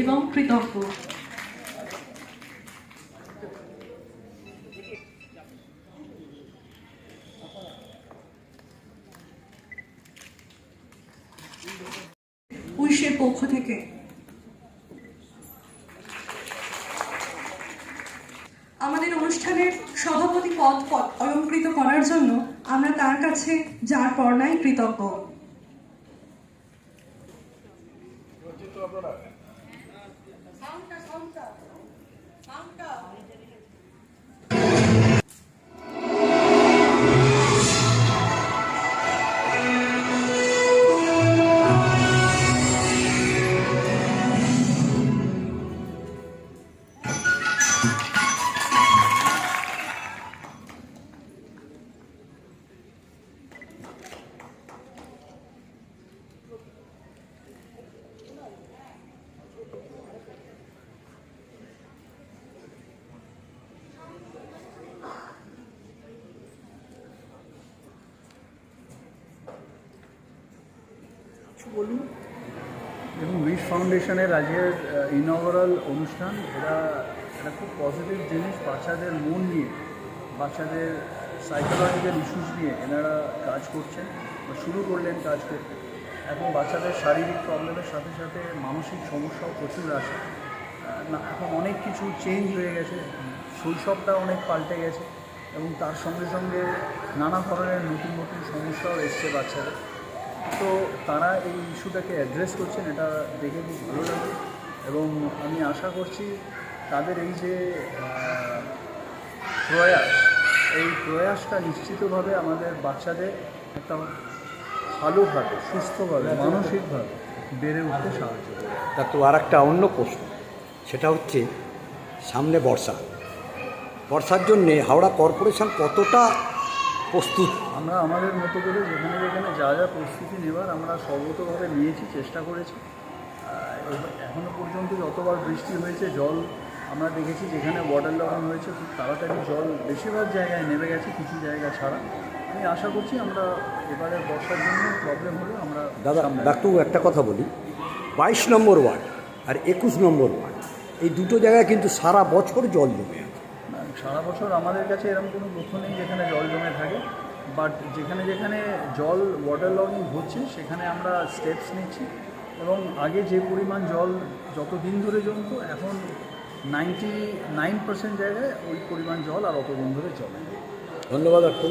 এবং কৃতজ্ঞ। উইশের পক্ষ থেকে। আমাদের অনুষ্ঠানের সভাপতি পদ অলঙ্কৃত করার জন্য আমরা তার কাছে যার পর্ণায় কৃতজ্ঞ। Santa. Santa. বলুন। দেখুন উইশ ফাউন্ডেশনের আজকের ইনওভারাল অনুষ্ঠান এরা এটা খুব পজিটিভ জিনিস বাচ্চাদের মন নিয়ে, বাচ্চাদের সাইকোলজিক্যাল ইস্যুস নিয়ে এনারা কাজ করছেন বা শুরু করলেন কাজ করতে। এখন বাচ্চাদের শারীরিক প্রবলেমের সাথে সাথে মানসিক সমস্যাও প্রচুর আসে না, এখন অনেক কিছু চেঞ্জ হয়ে গেছে, শৈশবটা অনেক পাল্টে গেছে এবং তার সঙ্গে সঙ্গে নানা ধরনের নতুন নতুন সমস্যাও এসছে বাচ্চাদের। তো তারা এই ইস্যুটাকে অ্যাড্রেস করছেন, এটা দেখে খুব ভালো লাগে এবং আমি আশা করছি তাদের এই যে প্রয়াস, এই প্রয়াসটা নিশ্চিতভাবে আমাদের বাচ্চাদের একটা ভালোভাবে সুস্থভাবে, মানসিকভাবে বেড়ে উঠতে সাহায্য করবে। তা তো আর একটা অন্য প্রশ্ন, সেটা হচ্ছে সামনে বর্ষা। বর্ষার জন্যে হাওড়া কর্পোরেশন কতটা প্রস্তুত। আমরা আমাদের মতো করে যেখানে যেখানে যা যা প্রস্তুতি নেবার আমরা সর্বতভাবে নিয়েছি চেষ্টা করেছি। আহ, এবার এখনও পর্যন্ত যতবার বৃষ্টি হয়েছে জল আমরা দেখেছি যেখানে ওয়াটার লবণ হয়েছে খুব তাড়াতাড়ি জল বেশিরভাগ জায়গায় নেমে গেছে কিছু জায়গা ছাড়া। আমি আশা করছি আমরা এবারে বর্ষার জন্য প্রবলেম হলে আমরা দাদা সামনে ডাক্তার একটা কথা বলি। বাইশ নম্বর ওয়ার্ড আর একুশ নম্বর ওয়ার্ড এই দুটো জায়গায় কিন্তু সারা বছর জল জমে আছে। সারা বছর আমাদের কাছে এরকম কোনো তথ্য নেই যেখানে বাট যেখানে যেখানে জল ওয়াটার লগিং হচ্ছে, সেখানে আমরা স্টেপস নিচ্ছি। এবং আগে যে পরিমাণ জল যত দিন ধরে জমত, এখন নাইনটি নাইন পার্সেন্ট জায়গায় ওই পরিমাণ জল আর অত দিন ধরে চলে ধন্যবাদ ডাক্তার